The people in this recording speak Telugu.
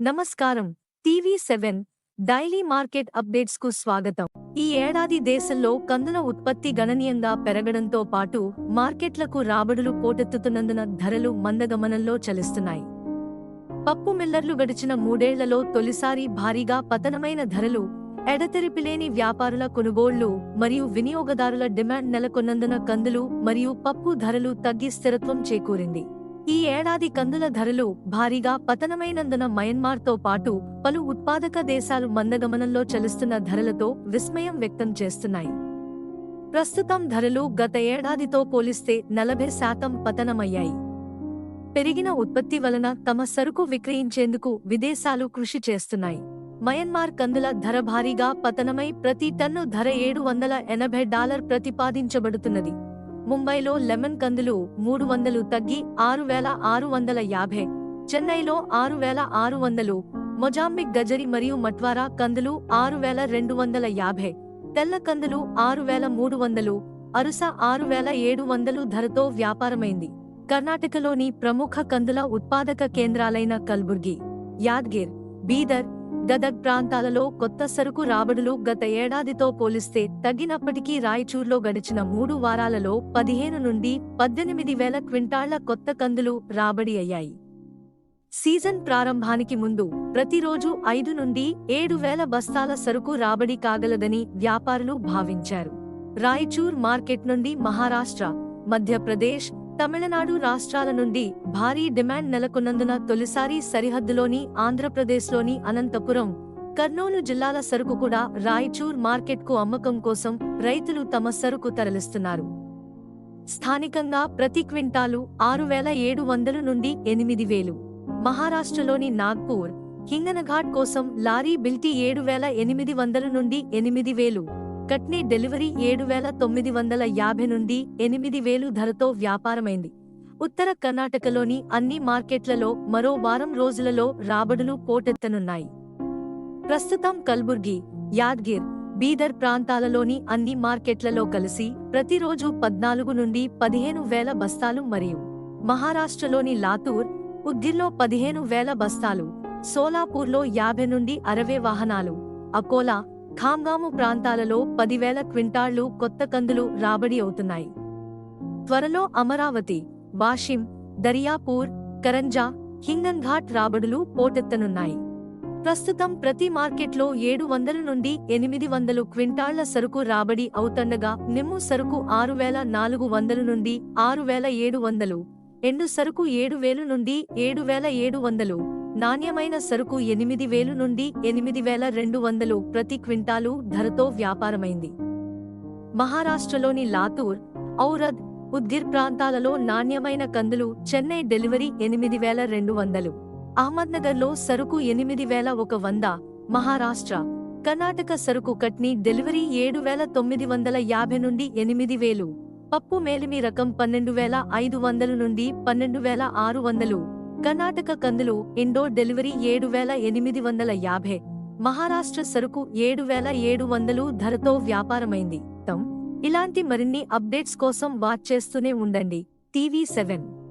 నమస్కారం. టీవీ సెవెన్ డైలీ మార్కెట్ అప్డేట్స్కు స్వాగతం. ఈ ఏడాది దేశంలో కందుల ఉత్పత్తి గణనీయంగా పెరగడంతో పాటు మార్కెట్లకు రాబడులు పోటెత్తుతున్నందున ధరలు మందగమనంలో చలిస్తున్నాయి. పప్పు మిల్లర్లు గడిచిన మూడేళ్ళలో తొలిసారి భారీగా పతనమైన ధరలు ఎడతెరిపిలేని వ్యాపారుల కొనుగోళ్ళు మరియు వినియోగదారుల డిమాండ్ నెలకొన్నందున కందులు మరియు పప్పు ధరలు తగ్గి స్థిరత్వం చేకూరింది. ఈ ఏడాది కందుల ధరలు భారీగా పతనమైనందున మయన్మార్తో పాటు పలు ఉత్పాదక దేశాలు మందగమనంలో చలుస్తున్న ధరలతో విస్మయం వ్యక్తం చేస్తున్నాయి. ప్రస్తుతం ధరలు గత ఏడాదితో పోలిస్తే నలభై శాతం పతనమయ్యాయి. పెరిగిన ఉత్పత్తి వలన తమ సరుకు విక్రయించేందుకు విదేశాలు కృషి చేస్తున్నాయి. మయన్మార్ కందుల ధర భారీగా పతనమై ప్రతి టన్ను ధర ఏడు వందల ఎనభై డాలర్ ప్రతిపాదించబడుతున్నది. ముంబైలో లెమన్ కందులు మూడు వందలు తగ్గి ఆరు వేల ఆరు వందల యాభై. చెన్నైలో ఆరు వేల ఆరు వందలు. మొజాంబిక్ గజరి మరియు మట్వారా కందులు ఆరు వేల రెండు వందల యాభై. తెల్ల కందులు ఆరు వేల మూడు వందలు. అరుస ఆరు వేల ఏడు వందలు ధరతో వ్యాపారమైంది. కర్ణాటకలోని ప్రముఖ కందుల ఉత్పాదక కేంద్రాలైన కల్బుర్గి యాద్గిర్ బీదర్ గదగ్ ప్రాంతాలలో కొత్త సరుకు రాబడులు గత ఏడాదితో పోలిస్తే తగ్గినప్పటికీ రాయచూర్లో గడిచిన మూడు వారాలలో పదిహేను నుండి పద్దెనిమిది వేల క్వింటాళ్ళ కొత్త కందులు రాబడి అయ్యాయి. సీజన్ ప్రారంభానికి ముందు ప్రతిరోజు ఐదు నుండి ఏడు వేల బస్తాల సరుకు రాబడి కాగలదని వ్యాపారులు భావించారు. రాయచూర్ మార్కెట్ నుండి మహారాష్ట్ర మధ్యప్రదేశ్ తమిళనాడు రాష్ట్రాల నుండి భారీ డిమాండ్ నెలకొన్నందున తొలిసారి సరిహద్దులోని ఆంధ్రప్రదేశ్లోని అనంతపురం కర్నూలు జిల్లాల సరుకు కూడా రాయచూర్ మార్కెట్కు అమ్మకం కోసం రైతులు తమ సరుకు తరలిస్తున్నారు. స్థానికంగా ప్రతి క్వింటాలు ఆరు వేల ఏడు వందల నుండి ఎనిమిది వేలు. మహారాష్ట్రలోని నాగ్పూర్ హింగనఘాట్ కోసం లారీ బిల్టీ ఏడు వేల ఎనిమిది వందల నుండి ఎనిమిది వేలు. కట్నీ డెలివరీ ఏడు వేల తొమ్మిది వందల యాభై నుండి ఎనిమిది వేలు ధరతో వ్యాపారమైంది. ఉత్తర కర్ణాటకలోని అన్ని మార్కెట్లలో మరో వారం రోజులలో రాబడులు పోటెత్తనున్నాయి ప్రస్తుతం కల్బుర్గి యాద్గిర్ బీదర్ ప్రాంతాలలోని అన్ని మార్కెట్లలో కలిసి ప్రతిరోజు పద్నాలుగు నుండి పదిహేను వేల బస్తాలు మరియు మహారాష్ట్రలోని లాతూర్ ఉద్గిర్లో పదిహేను వేల బస్తాలు సోలాపూర్లో యాభై నుండి అరవై వాహనాలు అకోలా ఖాంగాము ప్రాంతాలలో పదివేల క్వింటాళ్ళు కొత్త కందులు రాబడి అవుతున్నాయి. త్వరలో అమరావతి వాషిం దరియాపూర్ కరంజా హింగన్ఘాట్ రాబడులు పోటెత్తనున్నాయి. ప్రస్తుతం ప్రతి మార్కెట్లో ఏడు వందల నుండి ఎనిమిది వందలు క్వింటాళ్ళ సరుకు రాబడి అవుతుండగా నిమ్ము సరుకు ఆరు వేల నాలుగు వందలు నుండి ఆరు వేల ఏడు వందలు ఎండు సరుకు ఏడు వేలు నుండి ఏడు వేల ఏడు వందలు నాణ్యమైన సరుకు ఎనిమిది వేలు నుండి ఎనిమిది వేల రెండు వందలు ప్రతి క్వింటాలు ధరతో వ్యాపారమైంది. మహారాష్ట్రలోని లాతూర్ ఔరద్ ఉద్గిర్ ప్రాంతాలలో నాణ్యమైన కందులు చెన్నై డెలివరీ ఎనిమిది వేల రెండు వందలు. అహ్మద్నగర్లో సరుకు ఎనిమిది వేల ఒక వంద. మహారాష్ట్ర కర్ణాటక సరుకు కట్నీ డెలివరీ ఏడు వేల తొమ్మిది వందల యాభై నుండి ఎనిమిది వేలు. పప్పు మేలిమి రకం పన్నెండు వేల ఐదు వందలు నుండి పన్నెండు వేల ఆరు వందలు. కర్ణాటక కందులు ఇండోర్ డెలివరీ ఏడు వేల ఎనిమిది వందల యాభై. మహారాష్ట్ర సరుకు ఏడు వేల ఏడు వందలు ధరతో వ్యాపారమైంది. తమ్ ఇలాంటి మరిన్ని అప్డేట్స్ కోసం వాచ్ చేస్తూనే ఉండండి. TV seven.